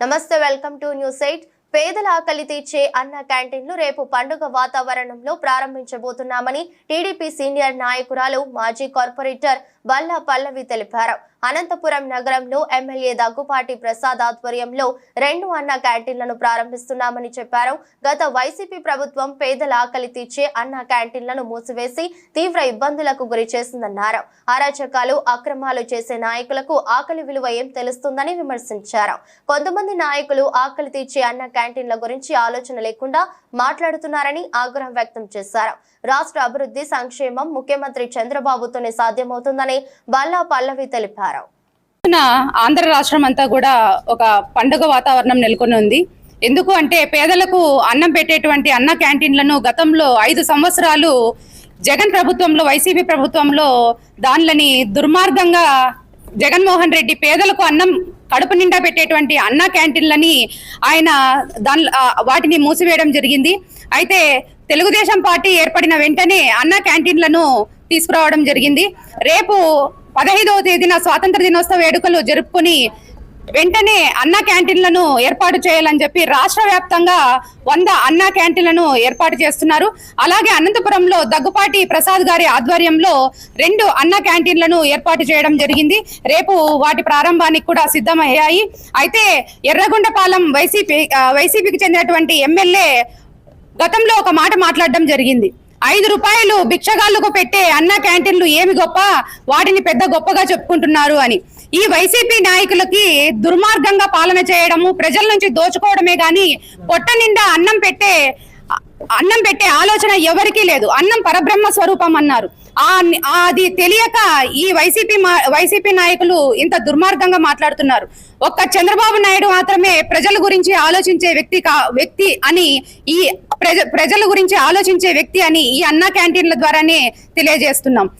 నమస్తే welcome to news eight. పేదల ఆకలి తీర్చే అన్న క్యాంటీన్లు రేపు పండుగ వాతావరణంలో ప్రారంభించబోతున్నామని టీడీపీ సీనియర్ నాయకురాలు మాజీ కార్పొరేటర్ బల్లా పల్లవి తెలిపారు. అనంతపురం నగరంలో ఎమ్మెల్యే దగ్గుపాటి ప్రసాద్ ఆధ్వర్యంలో రెండు అన్న క్యాంటీన్లను ప్రారంభిస్తున్నామని చెప్పారు. గత వైసీపీ ప్రభుత్వం పేదల ఆకలి తీర్చే అన్న క్యాంటీన్లను మూసివేసి తీవ్ర ఇబ్బందులకు గురి చేసిందన్నారు. అరాచకాలు అక్రమాలు చేసే నాయకులకు ఆకలి విలువ ఏం తెలుస్తుందని విమర్శించారు. కొంతమంది నాయకులు ఆకలి తీర్చే అన్న క్యాంటీన్ల గురించి ఆలోచన లేకుండా మాట్లాడుతున్నారని ఆగ్రహం వ్యక్తం చేశారు. రాష్ట్ర అభివృద్ధి సంక్షేమం ముఖ్యమంత్రి చంద్రబాబుతోనే సాధ్యమవుతుందని బల్లా పల్లవి తెలిపారు. ఆంధ్ర రాష్ట్రం అంతా కూడా ఒక పండుగ వాతావరణం నెలకొని ఉంది. ఎందుకు అంటే పేదలకు అన్నం పెట్టేటువంటి అన్న క్యాంటీన్లను గతంలో ఐదు సంవత్సరాలు జగన్ ప్రభుత్వంలో వైసీపీ ప్రభుత్వంలో దానిలని దుర్మార్గంగా జగన్మోహన్ రెడ్డి పేదలకు అన్నం కడుపు నిండా పెట్టేటువంటి అన్న క్యాంటీన్లని ఆయన దాని వాటిని మూసివేయడం జరిగింది. అయితే తెలుగుదేశం పార్టీ ఏర్పడిన వెంటనే అన్న క్యాంటీన్లను తీసుకురావడం జరిగింది. రేపు పదహైదవ తేదీన స్వాతంత్ర దినోత్సవ వేడుకలు జరుపుకుని వెంటనే అన్న క్యాంటీన్లను ఏర్పాటు చేయాలని చెప్పి రాష్ట్ర వ్యాప్తంగా వంద అన్న క్యాంటీన్లను ఏర్పాటు చేస్తున్నారు. అలాగే అనంతపురంలో దగ్గుపాటి ప్రసాద్ గారి ఆధ్వర్యంలో రెండు అన్న క్యాంటీన్లను ఏర్పాటు చేయడం జరిగింది. రేపు వాటి ప్రారంభానికి కూడా సిద్ధమయ్యాయి. అయితే ఎర్రగొండపాలెం వైసీపీ వైసీపీకి చెందినటువంటి ఎమ్మెల్యే గతంలో ఒక మాట మాట్లాడడం జరిగింది. ఐదు రూపాయలు భిక్షగాళ్ళకు పెట్టే అన్న క్యాంటీన్లు ఏమి గొప్ప? వాటిని పెద్ద గొప్పగా చెప్పుకుంటున్నారు అని. ఈ వైసీపీ నాయకులకి దుర్మార్గంగా పాలన చేయడము ప్రజల నుంచి దోచుకోవడమే గాని పొట్ట నిండా అన్నం పెట్టే అన్నం పెట్టే ఆలోచన ఎవరికీ లేదు. అన్నం పరబ్రహ్మ స్వరూపం అన్నారు. అది తెలియక ఈ వైసీపీ మా- వైసీపీ నాయకులు ఇంత దుర్మార్గంగా మాట్లాడుతున్నారు. ఒక్క చంద్రబాబు నాయుడు మాత్రమే ప్రజల గురించి ఆలోచించే వ్యక్తి కా వ్యక్తి అని ఈ ప్రజ ప్రజల గురించి ఆలోచించే వ్యక్తి అని ఈ అన్న క్యాంటీన్ల ద్వారానే తెలియజేస్తున్నాం.